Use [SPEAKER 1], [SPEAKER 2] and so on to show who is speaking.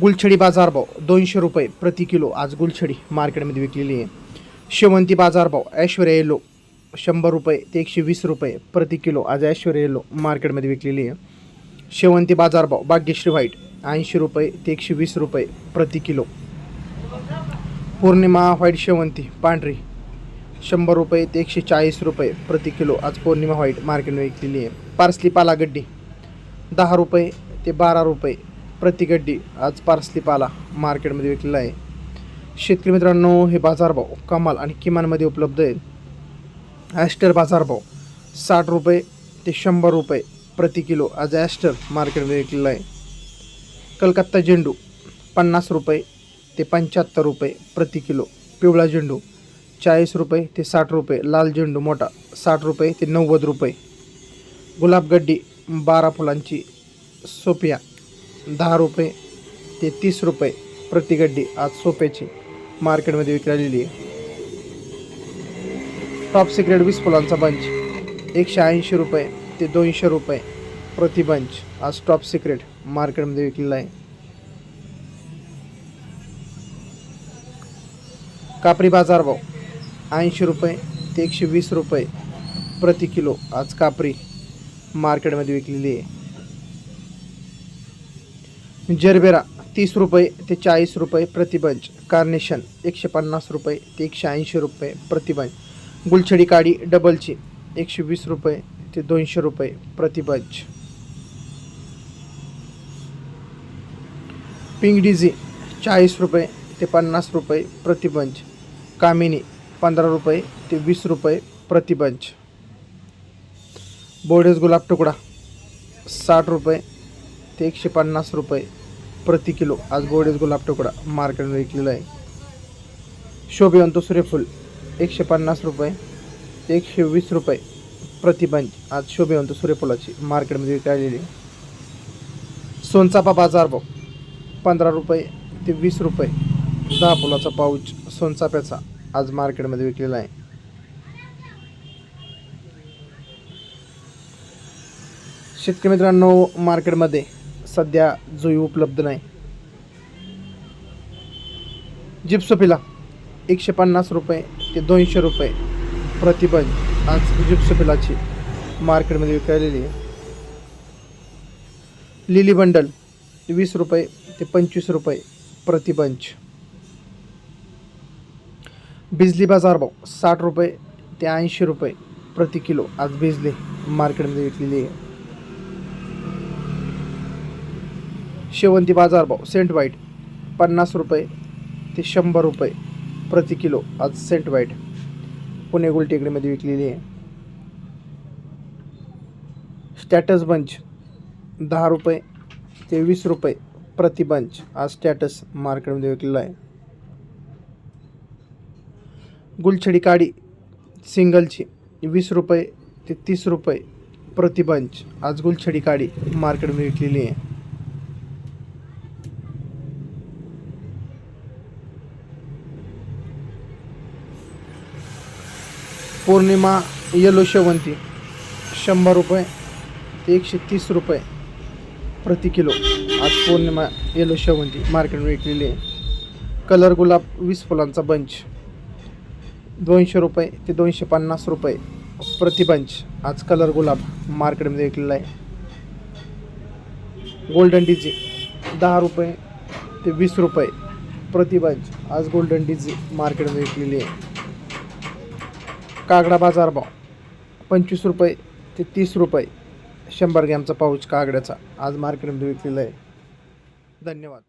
[SPEAKER 1] गुलछडी बाजारभाव दोनशे रुपये प्रति किलो. आज गुलछडी मार्केटमध्ये विकलेली आहे. शेवंती बाजारभाव ऐश्वर्या येलो शंभर रुपये ते एकशे वीस रुपये प्रति किलो. आज ऐश्वर्या येलो मार्केटमध्ये विकलेली आहे. शेवंती बाजारभाव भाग्यश्री व्हाईट ऐंशी रुपये ते एकशे वीस रुपये प्रति किलो. पौर्णिमा व्हाईट शेवंती पांढरी शंभर रुपये ते एकशे चाळीस रुपये प्रति किलो. आज पौर्णिमा व्हाईट मार्केटमध्ये विकलेली आहे. पार्सली पालागड्डी दहा रुपये ते बारा रुपये प्रति गड्डी आज पार्सली पाला मार्केटमध्ये विकलेला आहे. शेतकरी मित्रांनो हे बाजारभाव कमाल आणि किमानमध्ये उपलब्ध आहेत. ॲस्टर बाजारभाव साठ रुपये ते शंभर रुपये प्रति किलो आज ॲस्टर मार्केटमध्ये विकलेला आहे. कलकत्ता झेंडू पन्नास रुपये ते पंच्याहत्तर रुपये प्रति किलो. पिवळा झेंडू चाळीस रुपये ते साठ रुपये. लाल झेंडू मोठा साठ रुपये ते नव्वद रुपये. गुलाबगड्डी बारा फुलांची सोपिया दहा रुपये ते तीस रुपये प्रति गड्डी आज सोप्याची मार्केटमध्ये विकलेली आहे. टॉप सिक्रेट वीस फुलांचा बंच एकशे ऐंशी रुपये ते दोनशे रुपये प्रति बंच आज टॉप सिक्रेट मार्केटमध्ये विकलेला आहे. कापरी बाजारभाव ऐंशी रुपये ते एकशे वीस रुपये प्रति किलो आज कापरी मार्केटमध्ये विकलेली आहे. जरबेरा तीस रुपये ते चाळीस रुपये प्रतिबंच कार्नेशन एकशे पन्नास रुपये ते एकशे ऐंशी रुपये प्रतिबंच गुलछडी काडी डबलची एकशे वीस रुपये ते दोनशे रुपये प्रतिबंच पिंक डिझी चाळीस रुपये ते पन्नास रुपये प्रतिबंच कामिनी पंधरा रुपये ते वीस रुपये प्रतिबंच बोर्डेस गुलाब तुकडा साठ रुपये ते एकशे पन्नास रुपये प्रति किलो. आज गोडेज गुलाब तुकडा मार्केटमध्ये विकलेला आहे. शोभिवंत सूर्यफूल. एकशे पन्नास रुपये ते एकशे वीस रुपये प्रतिबंज आज शोभिवंत सूर्यफुलाची मार्केटमध्ये विकायलेली सोनचापा बाजारभाव पंधरा रुपये ते वीस रुपये. दहा फुलाचा पाऊच सोनचाप्याचा आज मार्केटमध्ये विकलेला आहे. शेतकरी मित्रांनो मार्केटमध्ये सध्या जुई उपलब्ध नाही. जिप्सोपिला एकशे पन्नास रुपये ते दोनशे रुपये प्रतिबंध आज जिप्सोपिलाची मार्केटमध्ये विकायलेली आहे. लिली बंडल वीस रुपये ते पंचवीस रुपये प्रतिबंच बिजली बाजार भाव साठ रुपये ते ऐंशी रुपये प्रति किलो आज बिजली मार्केटमध्ये विकलेली आहे. शेवंती बाजारभाव सेंट वाईट पन्नास रुपये ते शंभर रुपये प्रति किलो आज सेंट वाईट पुणे गुलटेकडीमध्ये विकलेली आहे. स्टॅटस बंच दहा रुपये ते वीस रुपये प्रति बंच आज स्टॅटस मार्केटमध्ये विकलेला आहे. गुलछडी काडी सिंगलची वीस रुपये ते तीस रुपये प्रति बंच आज गुलछडी काडी मार्केटमध्ये विकलेली आहे. पौर्णिमा येलो शेवंती शंभर रुपये ते एकशे तीस रुपये प्रति किलो. आज पौर्णिमा येलो शेवंती मार्केटमध्ये विकलेली आहे. कलर गुलाब वीस फुलांचा बंच दोनशे रुपये ते दोनशे पन्नास रुपये प्रति बंच आज कलर गुलाब मार्केटमध्ये विकलेला आहे. गोल्डन डिझी दहा रुपये ते वीस रुपये प्रति बंच आज गोल्डन डिझी मार्केटमध्ये विकलेली आहे. कागडा बाजार भाव. पंचवीस रुपये ते तीस रुपये. शंभर ग्रॅमचा पाऊच कागड्याचा. आज मार्केटमध्ये विकलेला आहे. धन्यवाद.